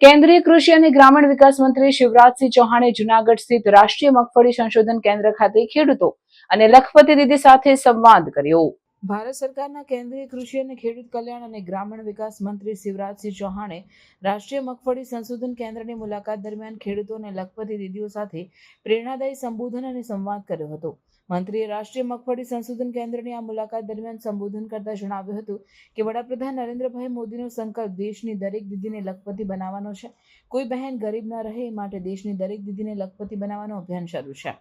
કેન્દ્રીય કૃષિ અને ગ્રામીણ વિકાસ મંત્રી શિવરાજસિંહ ચૌહાણે જુનાગઢ સ્થિત રાષ્ટ્રીય મગફળી સંશોધન કેન્દ્ર ખાતે ખેડૂતો અને લખપતિ દીદી સાથે સંવાદ કર્યો. ભારત સરકારના કેન્દ્રીય કૃષિ અને ખેડૂત કલ્યાણ અને ગ્રામીણ વિકાસ મંત્રી શિવરાજસિંહ ચૌહાણે રાષ્ટ્રીય મગફળી સંશોધન કેન્દ્રની મુલાકાત દરમિયાન ખેડૂતો અને લખપતિ દીદીઓ સાથે પ્રેરણાદાયી સંબોધન અને સંવાદ કર્યો હતો. મંત્રીએ રાષ્ટ્રીય મગફળી સંશોધન કેન્દ્રની આ મુલાકાત દરમિયાન સંબોધન કરતા જણાવ્યું હતું કે વડાપ્રધાન નરેન્દ્રભાઈ મોદીનો સંકલ્પ દેશની દરેક દીદીને લખપતિ બનાવવાનો છે. કોઈ બહેન ગરીબ ન રહે એ માટે દેશની દરેક દીદીને લખપતિ બનાવવાનું અભિયાન શરૂ છે.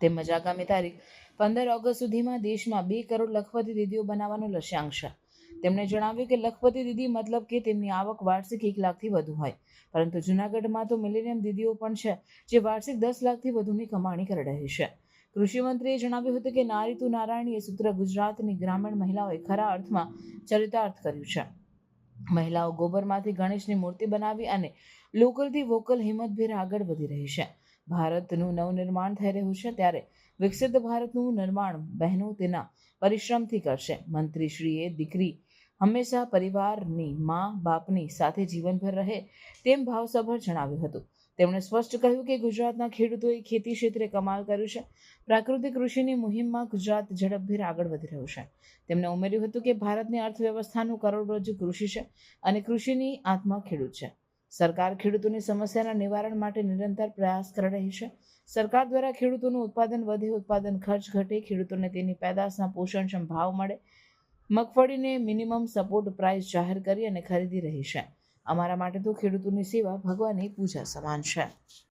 તેમજ આગામી તારીખ પંદર ઓગસ્ટ સુધીમાં દેશમાં બે કરોડ લખપતિ દીદીઓ બનાવવાનો લક્ષ્યાંક તેમણે જણાવ્યું કે લખપતિ દીદી મતલબ કે તેમની આવક વાર્ષિક એક લાખથી વધુ હોય. પરંતુ જૂનાગઢમાં તો મિલેનિયમ દીદીઓ પણ છે, જે વાર્ષિક દસ લાખથી વધુની કમાણી કરી રહી છે. કૃષિમંત્રીએ જણાવ્યું હતું કે નારી તું નારાયણ સૂત્ર ગુજરાતની ગ્રામીણ મહિલાઓએ ખરા અર્થમાં ચરિતાર્થ કર્યું છે. મહિલાઓ ગોબરમાંથી ગણેશની મૂર્તિ બનાવી અને લોકલથી વોકલ હિંમતભેર આગળ વધી રહી છે. ભારતનું નવનિર્માણ થઈ રહ્યું છે ત્યારે વિકસિત ભારતનું નિર્માણ બહેનો તેના પરિશ્રમથી કરશે. મંત્રીશ્રીએ દીકરી હંમેશા પરિવારની મા બાપની સાથે જીવનભર રહે તેમ ભાવસભર જણાવ્યું હતું. તેમણે સ્પષ્ટ કહ્યું કે ગુજરાતના ખેડૂતોએ ખેતી ક્ષેત્રે કમાલ કર્યું છે. પ્રાકૃતિક કૃષિની મુહિમમાં ગુજરાત ઝડપભેર આગળ વધી રહ્યું છે. તેમણે ઉમેર્યું હતું કે ભારતની અર્થવ્યવસ્થાનું કરોડરજ્જુ કૃષિ છે અને કૃષિની આત્મા ખેડૂત છે. સરકાર ખેડૂતોની સમસ્યાના નિવારણ માટે નિરંતર પ્રયાસ કરી રહી છે. સરકાર દ્વારા ખેડૂતોનું ઉત્પાદન વધે, ઉત્પાદન ખર્ચ ઘટે, ખેડૂતોને તેની પેદાશના પોષણક્ષમ ભાવ મળે. મગફળીને મિનિમમ સપોર્ટ પ્રાઇસ જાહેર કરી અને ખરીદી રહી છે. અમારા માટે તો ખેડૂતોની સેવા ભગવાનની પૂજા સમાન છે.